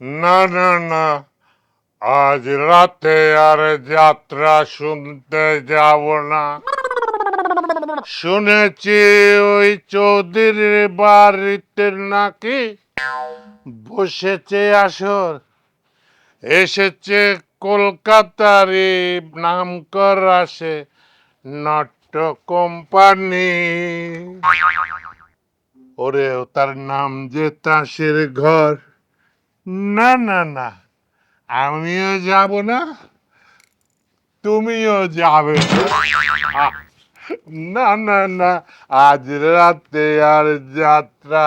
না না না। আজ রাতে আর যাত্রা শুনতে যাব না। শুনেছি ওই চৌধুরীর বাড়িতে নাকি বসেছে আসর। এসেছে কলকাতার নাম করা সে নাট্য কোম্পানি। ওরে তার নাম যে তাসের ঘর। না না না। আমিও যাব না তুমিও যাবে না। না না আজ রাতে আর যাত্রা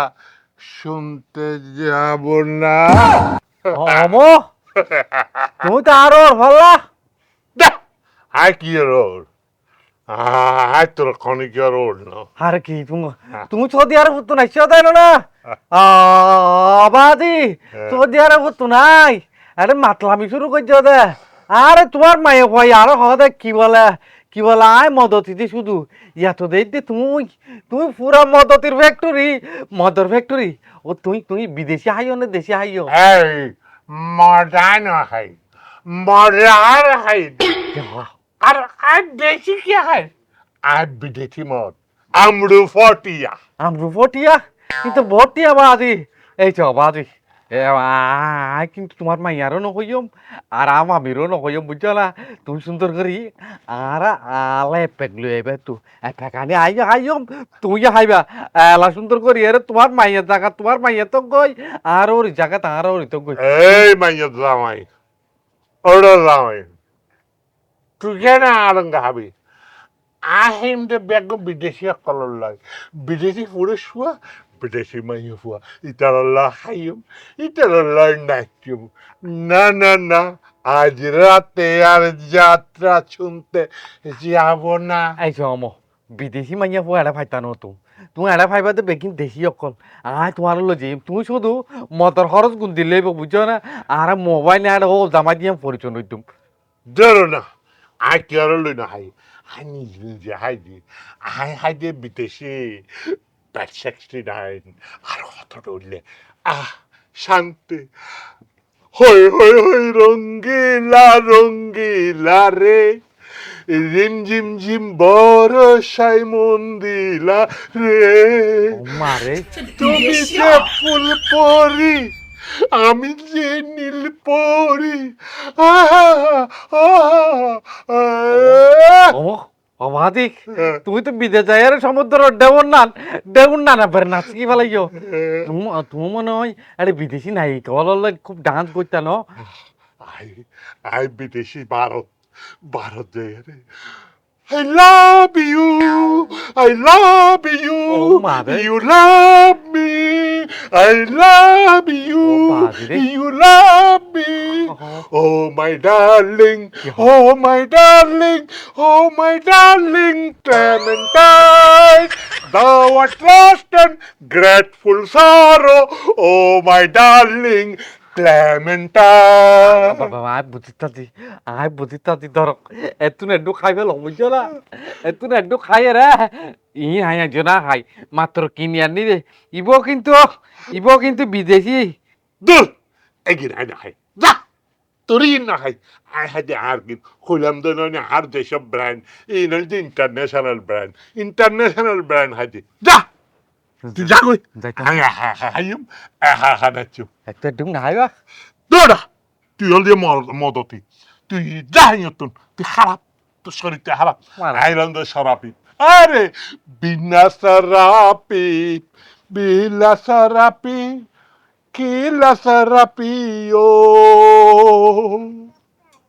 শুনতে যাব না। অমো তুমি তো আরও ভাল্লা আই কি রোড আই তোর খনিকের রোড না। আর কি তুমি তুমি সৌদি আরব তো নাই সৌদি আরব না। আবাদি সৌদি আরব তো নাই। আরে মাতলামি শুরু করছ দে। আরে তোমার মায়ে ভাই আরও হদে কি বলে? কি বলে? আয় মদতিতে শুধু। ইয়াতো দেখতে তুমি তুমি পুরা মদতির ফ্যাক্টরি মদর ফ্যাক্টরি ও তুই তুই বিদেশি হাইও না দেশি হাইও এই মডার্ন হাই মডার্ন হাই আর আর দেশি কি হাই আর বিদেশি মদ। আমরু ফটিয়া। আমরু ভটিয়া কিন্তু ভটিয়া বাদি এই তো বাদি এ আই কিন্তু তোমার মাইয়ারও নহইম আর আমামিরও নহইম বুঝছ না তুমি সুন্দর করি আর আলে পেগলু এবে তু। এফেকানি আই আইম তুই হাইবা এলা সুন্দর করি আরে তোমার মাইয়া জায়গা তোমার মাইয়া তো গই আর ওর জায়গা তার ওর তো গই এই মাইয়া জামাই ওরা জামাই, তুই কেন আরঙ্গ হাবি আহিম দে, বেগ বিদেশি কলর লাই বিদেশি ফুরে শুয়া বিদেশি মাইয়া ফুয়া ইতারাল্লাহ হাইম ইতারাল্লাহ নাইম না না না আজ রাতে আর যাত্রা শুনতে যাব না এই সম বিদেশি মাইয়া ফুয়া এড়া ফাইতানো তুমি তুমি এড়া ফাইবাতে বেকিন দেশি অকল আয় তোমার হলো যে তুমি শুধু মটর খরচ গুণ দিলে বুঝছ না আর মোবাইল আর ও জামাই দিয়ে পরিচয় হইতুম ধরো না আই কি আর লই না হাই আই নিজে হাই দি আই হাই দিয়ে বিদেশি ব্যাট সিক্সটি নাইন আর কতটা উঠলে আহ শান্তি। হই হই হই রঙ্গিলা রঙ্গিলা রে। রিম ঝিম ঝিম বরসাই মন্দিলা রে। মারে তুমি যে ফুল পরি আমি যে নীল পরি। আহা, আহা, অবাধিক তুমি তো বিদেশ যাই আর সমুদ্র ডেউন নান ডেউন নানা বের নাচ কি ভালাইও তুমি তুমি মনে হয় আরে বিদেশি নাই কল খুব ডান্স করতে ন? আই আই বিদেশি ভারত ভারত রে I love you, I love you, Oh, you love me, I love you, Oh, you love me. Uh-huh. Oh. Oh my darling, oh my darling, oh my darling, Clementine, thou art lost and grateful sorrow, oh my darling, Clementine. বাবা আয় বুঝিতাছি আয় বুঝিতাছি ধর এতুন একটু খাইবে লো বুঝছ না? এতুন একটু খাই রে ই হাই জনা খাই মাত্র কিনি আনি রে ইবো কিন্তু ইবো কিন্তু বিদেশি। দূর এগিয়ে আয় না খাই যা তোরই না খাই আয় হাতে আর কি খুলাম নয় আর যেসব ব্র্যান্ড যে ইন্টারন্যাশনাল ব্র্যান্ড ইন্টারন্যাশনাল ব্র্যান্ড হাতে যা। তুই যা কই হাইম হা হা নাচু একটা একটু খাইবা দৌড়া তুই হল দিয়ে মদতি তুই যা হাইয়তুন তুই খারাপ তোর শরীরটা খারাপ। আইলাম তো সরাপি আরে বিনা সরাপি বিলা সরাপি কিলা সরাপি ও